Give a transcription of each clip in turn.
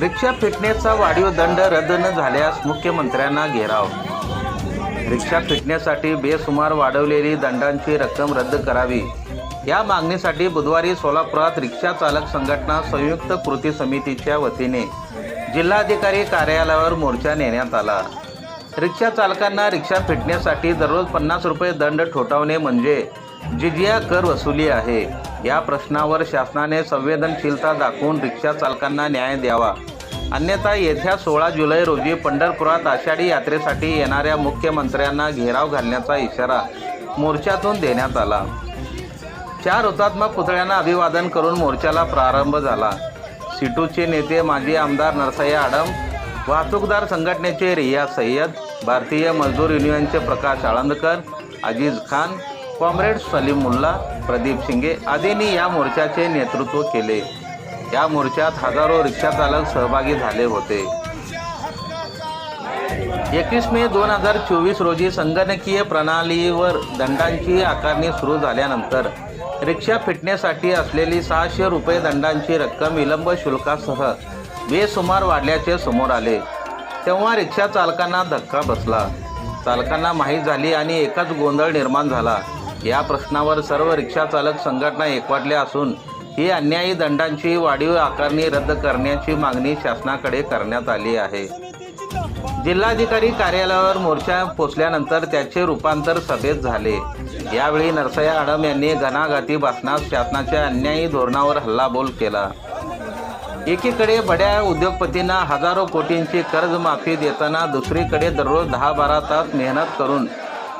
रिक्षा फिटण्याचा वाढीव दंड रद्द न झाल्यास मुख्यमंत्र्यांना घेराव. रिक्षा फिटण्यासाठी बेसुमार वाढवलेली दंडांची रक्कम रद्द करावी. या मागणीसाठी बुधवारी सोलापुरात रिक्षा चालक संघटना संयुक्त कृती समितीच्या वतीने जिल्हाधिकारी कार्यालयावर मोर्चा नेण्यात आला. रिक्षा चालकांना रिक्षा फिटण्यासाठी दररोज पन्नास रुपये दंड ठोठावणे म्हणजे जिजिया कर वसुली आहे. या प्रश्नावर शासनाने संवेदनशीलता दाखवून रिक्षा चालकांना न्याय द्यावा. अन्यथा येत्या सोळा जुलै रोजी पंढरपुरात आषाढी यात्रेसाठी येणाऱ्या मुख्यमंत्र्यांना घेराव घालण्याचा इशारा मोर्चातून देण्यात आला. चार हुतात्मा पुतळ्यांना अभिवादन करून मोर्चाला प्रारंभ झाला. सिटूचे नेते माजी आमदार नरसय्या आडम वाहतूकदार संघटनेचे रिया सय्यद भारतीय मजदूर युनियनचे प्रकाश आळंदकर अजीज खान कॉम्रेड सलीम मुल्ला प्रदीप शिंगे आदींनी या मोर्चाचे नेतृत्व केले. या मोर्चात हजारो रिक्षाचालक सहभागी झाले होते. एकवीस मे दोन हजार चोवीस रोजी संगणकीय प्रणालीवर दंडांची आकारणी सुरू झाल्यानंतर रिक्षा फिटण्यासाठी असलेली सहाशे रुपये दंडांची रक्कम विलंब शुल्कासह बेसुमार वाढल्याचे समोर आले. तेव्हा रिक्षा चालकांना धक्का बसला. चालकांना माहीत झाली आणि एकच गोंधळ निर्माण झाला. या प्रश्नावर सर्व रिक्षा चालक संघटना एकवाटल्या असून ही अन्यायी दंडांची वाढीव आकारणी रद्द करण्याची मागणी शासनाकडे करण्यात आली आहे. जिल्हाधिकारी कार्यालयावर मोर्चा पोचल्यानंतर त्याचे रूपांतर सभेत झाले. यावेळी नरसया आडम यांनी घणाघाती भाषणात शासनाच्या अन्यायी धोरणावर हल्लाबोल केला. एकीकडे बड्या उद्योगपतींना हजारो कोटींची कर्जमाफी देताना दुसरीकडे दररोज दहा बारा तास मेहनत करून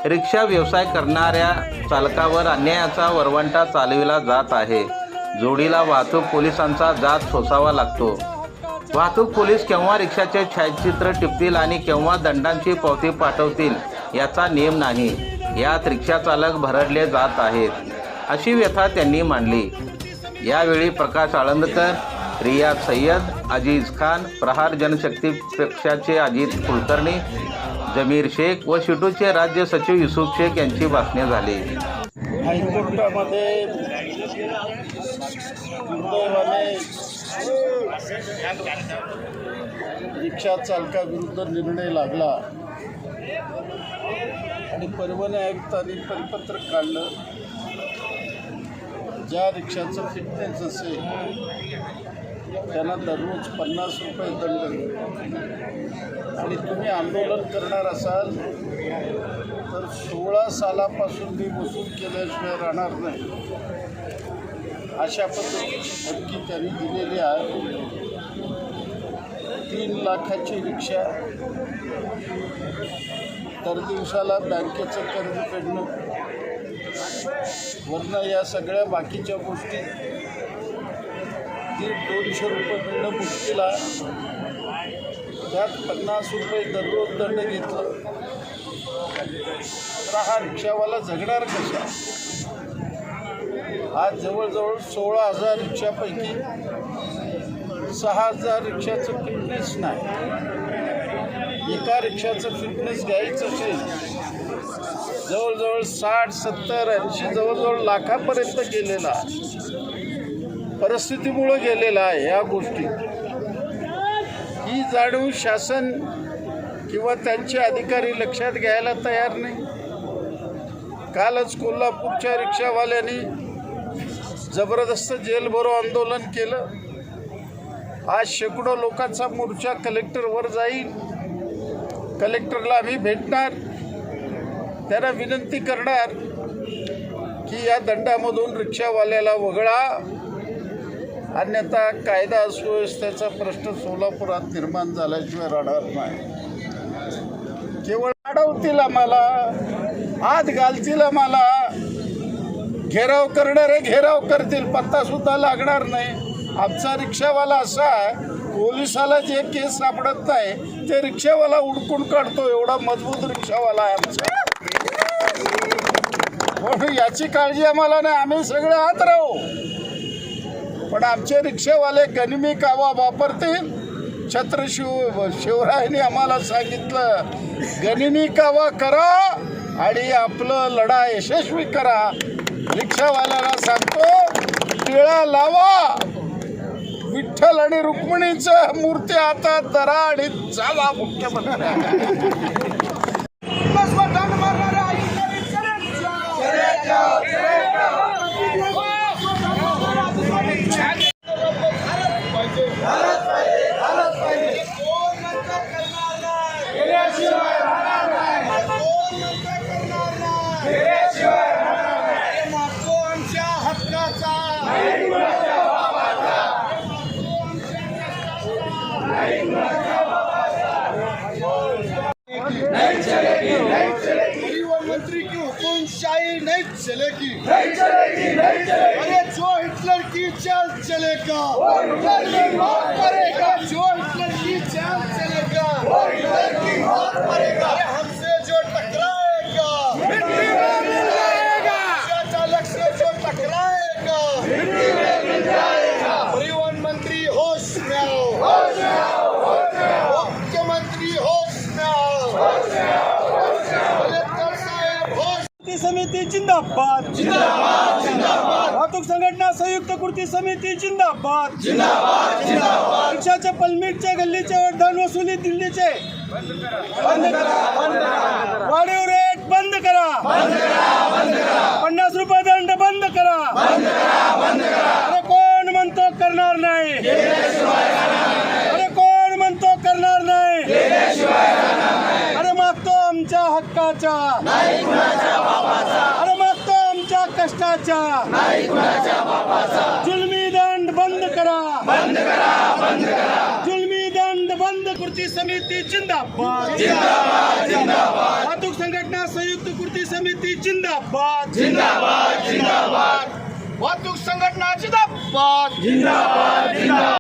रिक्षा व्यवसाय करणाऱ्या चालकावर अन्यायाचा वरवंटा चालविला जात आहे. जोडीला वाहतूक पोलिसांचा जात सोसावा लागतो. वाहतूक पोलीस केव्हा रिक्षाचे छायाचित्र टिपतील आणि केव्हा दंडांची पावती पाठवतील याचा नियम नाही. यात रिक्षा चालक भरडले जात आहेत अशी व्यथा त्यांनी मांडली. यावेळी प्रकाश आळंदकर रियाज सय्यद अजीज खान प्रहार जनशक्ती पक्षाचे अजित कुलकर्णी जमीर शेख व शिटूचे राज्य सचिव युसुफ शेख यांची भाषणे झाली. हायकोर्टामध्ये दुर्दैवाने रिक्षा चालकाविरुद्ध निर्णय लागला. आणि परिवहन आयुक्तांनी परिपत्रक काढलं. ज्या रिक्षाचं फिटनेस असेल त्यांना दररोज पन्नास रुपये दंड. आणि तुम्ही आंदोलन करणार असाल तर सोळा सालापासून मी वसूल केल्याशिवाय राहणार नाही. अशा पद्धतीची धमकी त्यांनी दिलेली आहे. तीन लाखाची रिक्षा दर दिवसाला बँकेचं कर्ज फेडणं. वरनं या सगळ्या बाकीच्या गोष्टी. दीड दोनशे रुपये मिळणं मुश्किल आहे. त्यात पन्नास रुपये दररोज दंड घेतलं. तर हा रिक्षावाला जगणार कसा? आज जवळजवळ सोळा हजार रिक्षापैकी सहा हजार रिक्षाचं फिटनेस नाही. एका रिक्षाचं फिटनेस घ्यायचं असेल जवळजवळ साठ सत्तर ऐंशी जवळजवळ लाखापर्यंत गेलेला परिस्थितीमुळं गेलेला आहे या गोष्टी. ही जाणीव शासन किंवा त्यांचे अधिकारी लक्षात घ्यायला तयार नाही. कालच कोल्हापूरच्या रिक्षावाल्यांनी जबरदस्त जेलभरो आंदोलन केलं. आज शेकडो लोकांचा मोर्चा कलेक्टरवर जाईल कलेक्टरला आम्ही भेटणार. त्यांना विनंती करणार की या दंडामधून रिक्षावाल्याला वगळा. अन्यथा कायदा सुव्यवस्थेचा प्रश्न सोलापुरात निर्माण झाल्याशिवाय राहणार नाही. केवळ अडवतील आम्हाला आत घालतील आम्हाला. घेराव करणारे घेराव करतील. पत्ता सुद्धा लागणार नाही. आमचा रिक्षावाला असा आहे पोलिसाला जे केस सापडत नाही ते रिक्षावाला उडकून काढतो. एवढा मजबूत रिक्षावाला आहे आमचा. म्हणून याची काळजी आम्हाला नाही. आम्ही सगळे आत राहू. पण आमचे रिक्षावाले गनिमी कावा वापरतील. छत्रशिव शिवरायांनी आम्हाला सांगितलं गनिमी कावा करा आणि आपलं लढा यशस्वी करा. रिक्षावाल्याला सांगतो टिळा लावा. विठ्ठल आणि रुक्मिणीचं मूर्ती आता दरा आणि जावा मुख्यमंत्री चलेगी। नहीं चलेगी नहीं चलेगी। अरे जो हिटलर की चाल चलेगा। वो हिटलर की मौत करेगा। जो हिटलर की चाल चलेगा। वो हिटलर की मौत करेगा। समिती जिंदाबाद. जिंदाबाद जिंदाबाद. वाहतूक संघटना संयुक्त कृती समिती जिंदाबाद. जिंदाबाद जिंदाबाद. रिक्षाच्या पलमीटच्या गल्लीचे वरदान वसुली दिल्लीचे. बंद करा वाढीव रेट बंद करा. पन्नास रुपये दंड बंद करा. अरे कोण म्हणतो करणार नाही? अरे कोण म्हणतो करणार नाही? अरे मागतो आमच्या हक्काच्या आमच्या कष्टाच्या जुलमी दंड बंद करा. बंद करा बंद करा. जुलमी दंड बंद कृती समिती जिंदाबाद. जिंदाबाद जिंदाबाद. वाहतूक संघटना संयुक्त कृती समिती जिंदाबाद. जिंदाबाद जिंदाबाद. वाहतूक संघटना जिंदाबाद जिंदाबाद.